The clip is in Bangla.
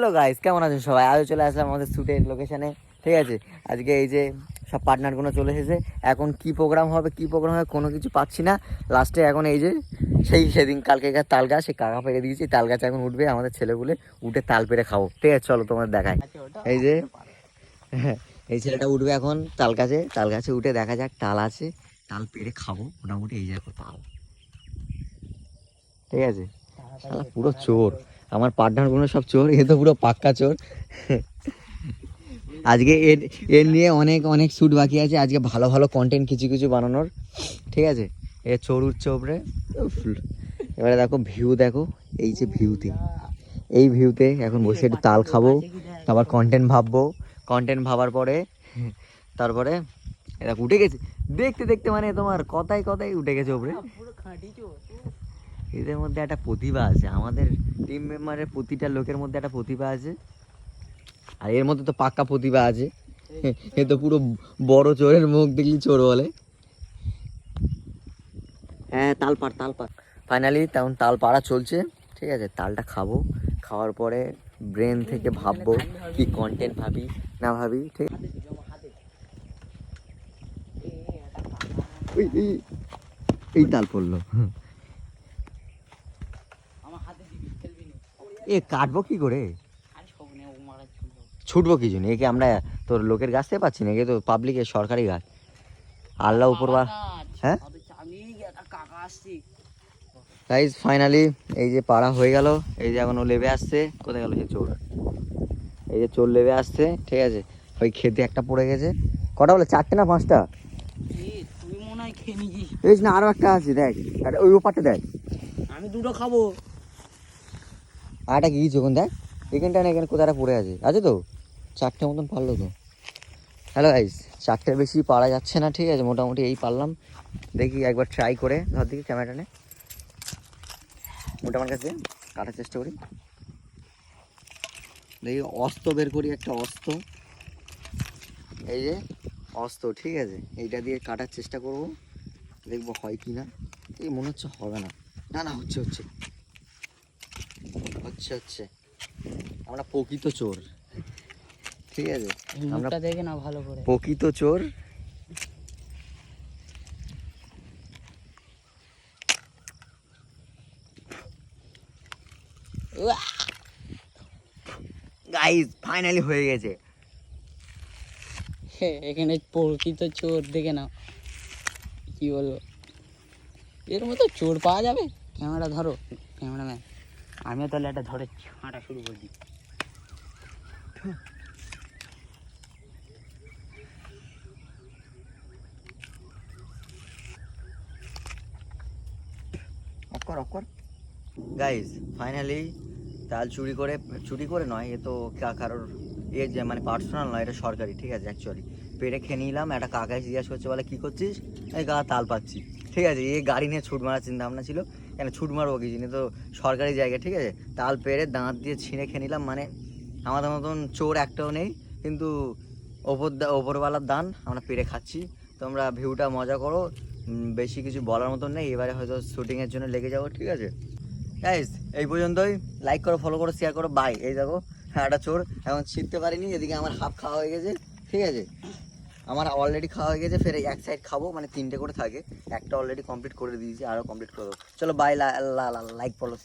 হ্যালো গাইস কেমন আছেন সবাই? আজও চলে আসলাম আমাদের শ্যুটের লোকেশানে ঠিক আছে? আজকে এই যে সব পার্টনারগুলো চলে এসেছে। এখন কি প্রোগ্রাম হবে কি প্রোগ্রাম হবে কোনো কিছু পাচ্ছি না। লাস্টে এখন এই যে সেই সেদিন কালকে তাল গাছ সেই কাকা পেরে দিয়েছি। তাল গাছ এখন উঠবে আমাদের ছেলেগুলো উঠে তাল পেরে খাব। ঠিক আছে চলো তোমার দেখায় এই যে এই ছেলেটা উঠবে এখন তাল গাছে। তাল গাছে উঠে দেখা যাক তাল আছে তাল পেরে খাব। মোটামুটি এই দেখো তাল। ঠিক আছে? শালা পুরো চোর। আমার পার্টনারগুলো সব চোর এ তো পুরো পাক্কা চোর। আজকে এর এর নিয়ে অনেক অনেক শ্যুট বাকি আছে। আজকে ভালো ভালো কন্টেন্ট কিছু কিছু বানানোর। ঠিক আছে? এ চোর উঠছে ওপরে এবারে দেখো ভিউ দেখো। এই যে ভিউতে এই ভিউতে এখন বসে একটু তাল খাব তারপর কন্টেন্ট ভাববো। কন্টেন্ট ভাবার পরে তারপরে এটা উঠে গেছে। দেখতে দেখতে মানে তোমার কথাই কথাই উঠে গেছে ওপরে। এদের মধ্যে একটা প্রতিভা আছে। আমাদের টিম মেম্বারের প্রতিটা লোকের মধ্যে একটা প্রতিভা আছে। আর এর মধ্যে তো পাক্কা প্রতিভা আছে। এ তো পুরো বড় চোরের মুখ দেখলি চোর বলে। হ্যাঁ তাল পাড় তাল পাড় ফাইনালি তেমন তাল পাড়া চলছে। ঠিক আছে তালটা খাব। খাওয়ার পরে ব্রেন থেকে ভাববো কি কন্টেন্ট ভাবি না ভাবি ঠিক এই, এই তাল পড়ল। এ কাটবো কি করে? ছুটবো কি জন্য? একে আমরা তোর লোকের গাছ থেকে পাচ্ছি না একে তো পাবলিকের সরকারি গাছ আল্লাহ উপরবার হ্যাঁ? গাইজ ফাইনালি এই যে পাড়া হয়ে গেল এই যে এখন ও লেবে আসছে কোথায় গেল সে চোর? এই যে চোর লেবে আসছে ঠিক আছে? ওই খেতে একটা পড়ে গেছে। কটা বলে? চারটে না পাঁচটা? এই না আরও একটা আছে দেখ। আরে ওই ওপারটা দেখ। আমি দুটো খাব। একটা গিয়েছে ওখানে দেখ, এখানটা না এখানে কোথায় পড়ে আছে আছে তো? চারটে মতন পারল তো। হ্যালো গাইস চারটের বেশি পারা যাচ্ছে না, ঠিক আছে? মোটামুটি এই পারলাম। দেখি একবার ট্রাই করে, ধর দিকে ক্যামেরাটা নে। মোটা আমার কাছে, কাটার চেষ্টা করি। দেখি অস্ত বের করি, একটা অস্ত। এই যে, অস্ত, ঠিক আছে? এইটা দিয়ে কাটার চেষ্টা করব। দেখব হয় কি না এই মনে হচ্ছে হবে না। না না, হচ্ছে হচ্ছে। হচ্ছে হচ্ছে। আমরা প্রকৃত চোর। ঠিক আছে? আমরা দেখে না ভালো করে। প্রকৃত চোর। গাইস ফাইনালি হয়ে গেছে। এখানে প্রকৃত চোর দেখে নাও। কি বলব? এর মতো চোর পাওয়া যাবে? ক্যামেরা ধরো ক্যামেরাম্যান। আমিও তাহলে একটা ধরে ছাঁটা শুরু করে দিই। অক্কর অক্কর। গাইস ফাইনালি তাল চুরি করে চুরি করে নয়, এ তো কা- কারোর এ যে মানে পার্সোনাল নয়, এটা সরকারি, ঠিক আছে অ্যাকচুয়ালি পেটে খেয়ে নিলাম, একটা কাকা এসে জিজ্ঞাসা করছে, বলে, কী করছিস? এই কাকা তাল পাচ্ছি। ঠিক আছে, এ গাড়ি নিয়ে ছুট মারার চিন্তা ভাবনা ছিল। কেন ছুট মারবো কি? জিনিস তো সরকারি জায়গা, ঠিক আছে? তাল পেরে দাঁত দিয়ে ছিঁড়ে খেয়ে নিলাম মানে আমাদের মতন চোর একটাও নেই, কিন্তু ওপর ওপরওয়ালার দান, আমরা পেরে খাচ্ছি। তোমরা ভিউটা মজা করো বেশি কিছু বলার মতন নেই, এবারে হয়তো শুটিংয়ের জন্য লেগে যাব, ঠিক আছে? গাইস এই পর্যন্তই। লাইক করো ফলো করো শেয়ার করো বাই এই দেখো হ্যাঁ একটা চোর, এখন ছিঁড়তে পারিনি, এদিকে আমার হাফ খাওয়া হয়ে গেছে, ঠিক আছে? আমার অলরেডি খাওয়া হয়ে গেছে, ফের এক সাইড খাব মানে তিনটে করে থাকে। একটা অলরেডি কমপ্লিট করে দিয়েছি আরও কমপ্লিট করে দেবো। চলো বাই লাইক ফলো